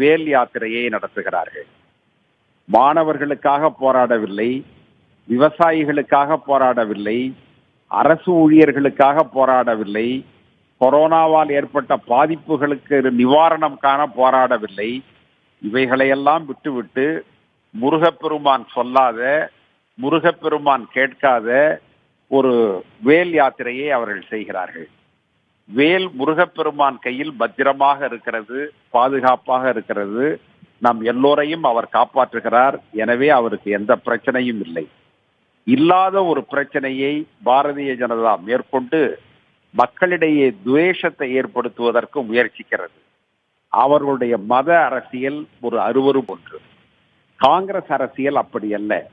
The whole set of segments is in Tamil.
வேல் யாத்திரையை நடத்துகிறார்கள். மாணவர்களுக்காக போராடவில்லை விவசாயிகளுக்காக போராடவில்லை அரசு ஊழியர்களுக்காக போராடவில்லை கொரோனாவால் ஏற்பட்ட பாதிப்புகளுக்கு நிவாரணம் காண போராடவில்லை. இவைகளையெல்லாம் விட்டுவிட்டு முருகப்பெருமான் சொல்லாத முருகப்பெருமான் கேட்காத ஒரு வேல் யாத்திரையை அவர்கள் செய்கிறார்கள். வேல் முருகப்பெருமான் கையில் பத்திரமாக இருக்கிறது பாதுகாப்பாக இருக்கிறது. நம் எல்லோரையும் அவர் காப்பாற்றுகிறார். எனவே அவருக்கு எந்த பிரச்சனையும் இல்லை. இல்லாத ஒரு பிரச்சனையை பாரதிய ஜனதா மேற்கொண்டு மக்களிடையே துவேஷத்தை ஏற்படுத்துவதற்கு முயற்சிக்கிறது. அவர்களுடைய மத அரசியல் ஒரு அருவரும் ஒன்று. காங்கிரஸ் அரசியல் அப்படி அல்ல.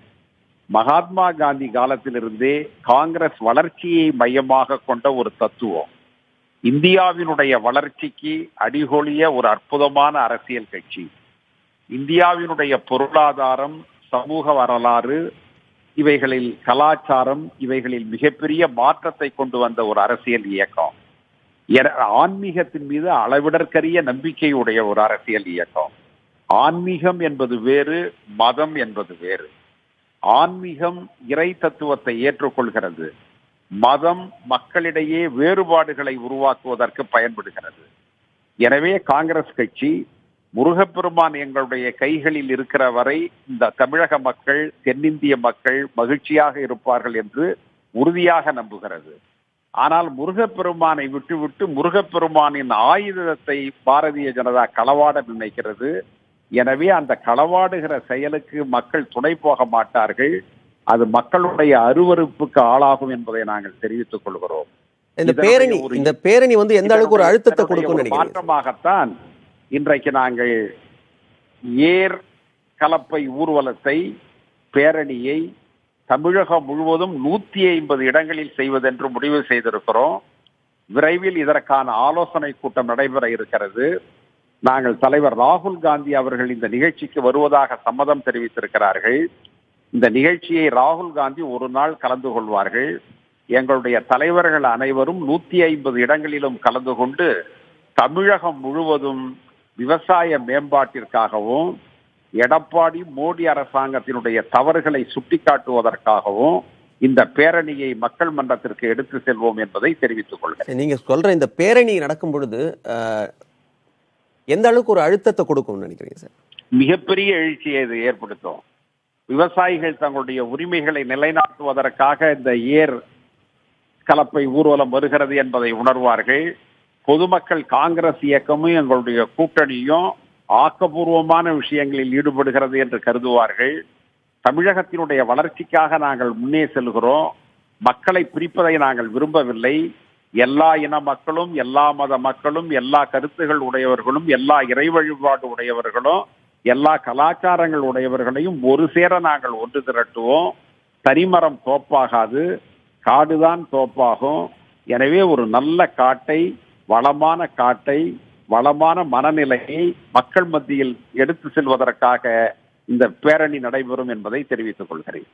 மகாத்மா காந்தி காலத்திலிருந்தே காங்கிரஸ் வளர்ச்சியை மையமாக கொண்ட ஒரு தத்துவம். இந்தியாவினுடைய வளர்ச்சிக்கு அடிகொழிய ஒரு அற்புதமான அரசியல் கட்சி. இந்தியாவினுடைய பொருளாதாரம் சமூக வரலாறு இவைகளில் கலாச்சாரம் இவைகளில் மிகப்பெரிய மாற்றத்தை கொண்டு வந்த ஒரு அரசியல் இயக்கம். என- ஆன்மீகத்தின் மீது அளவிடற்கரிய நம்பிக்கையுடைய ஒரு அரசியல் இயக்கம். ஆன்மீகம் என்பது வேறு மதம் என்பது வேறு. ஆன்மீகம் இறை தத்துவத்தை ஏற்றுக்கொள்கிறது. மதம் மக்களிடையே வேறுபாடுகளை உருவாக்குவதற்கு பயன்படுகிறது. எனவே காங்கிரஸ் கட்சி முருகப்பெருமான் எங்களுடைய கைகளில் இருக்கிற வரை இந்த தமிழக மக்கள் தென்னிந்திய மக்கள் மகிழ்ச்சியாக இருப்பார்கள் என்று உறுதியாக நம்புகிறது. ஆனால் முருகப்பெருமானை விட்டுவிட்டு முருகப்பெருமானின் ஆயுதத்தை பாரதிய ஜனதா களவாட நினைக்கிறது. எனவே அந்த களவாடுகிற செயலுக்கு மக்கள் துணை போக மாட்டார்கள். அது மக்களுடைய அருவருப்புக்கு ஆளாகும் என்பதை நாங்கள் தெரிவித்துக் கொள்கிறோம். இந்த பேரணி இந்த பேரணி வந்து எந்த அளவுக்கு ஒரு அழுத்தத்தை நினைக்கிறீங்க? மாற்றமாகத்தான் இன்றைக்கு நாங்கள் ஏர் கலப்பை ஊர்வலத்தை பேரணியை தமிழகம் முழுவதும் நூத்தி ஐம்பது இடங்களில் செய்வதென்று முடிவு செய்திருக்கிறோம். விரைவில் இதற்கான ஆலோசனை கூட்டம் நடைபெற இருக்கிறது. நாங்கள் தலைவர் ராகுல் காந்தி அவர்கள் இந்த நிகழ்ச்சிக்கு வருவதாக சம்மதம் தெரிவித்திருக்கிறார்கள். இந்த நிகழ்ச்சியை ராகுல் காந்தி ஒரு நாள் கலந்து கொள்வார்கள். எங்களுடைய தலைவர்கள் அனைவரும் நூத்தி ஐம்பது இடங்களிலும் கலந்து கொண்டு தமிழகம் முழுவதும் விவசாய மேம்பாட்டிற்காகவும் எடப்பாடி மோடி அரசாங்கத்தினுடைய தவறுகளை சுட்டிக்காட்டுவதற்காகவும் இந்த பேரணியை மக்கள் மன்றத்திற்கு எடுத்து செல்வோம் என்பதை தெரிவித்துக் கொள்கிறேன். நீங்க சொல்ற இந்த பேரணி நடக்கும் பொழுது எந்த அளவுக்கு ஒரு அழுத்தத்தை கொடுக்கும்னு நினைக்கிறீங்க சார்? மிகப்பெரிய எழுச்சியை இது ஏற்படுத்தும். விவசாயிகள் தங்களுடைய உரிமைகளை நிலைநாட்டுவதற்காக இந்த ஏர் கலப்பை ஊர்வலம் வருகிறது என்பதை உணர்வார்கள். பொதுமக்கள் காங்கிரஸ் இயக்கமும் எங்களுடைய கூட்டணியும் ஆக்கப்பூர்வமான விஷயங்களில் ஈடுபடுகிறது என்று கருதுவார்கள். தமிழகத்தினுடைய வளர்ச்சிக்காக நாங்கள் முன்னே செல்கிறோம். மக்களை பிரிப்பதை நாங்கள் விரும்பவில்லை. எல்லா இன மக்களும் எல்லா மத மக்களும் எல்லா கருத்துகள் உடையவர்களும் எல்லா இறை வழிபாடு உடையவர்களும் எல்லா கலாச்சாரங்கள் உடையவர்களையும் ஒரு சேர நாங்கள் ஒன்று திரட்டுவோம். தனிமரம் தோப்பாகாது காடுதான் தோப்பாகும். எனவே ஒரு நல்ல காட்டை வளமான காட்டை வளமான மனநிலையை மக்கள் மத்தியில் எடுத்து செல்வதற்காக இந்த பேரணி நடைபெறும் என்பதை தெரிவித்துக் கொள்கிறேன்.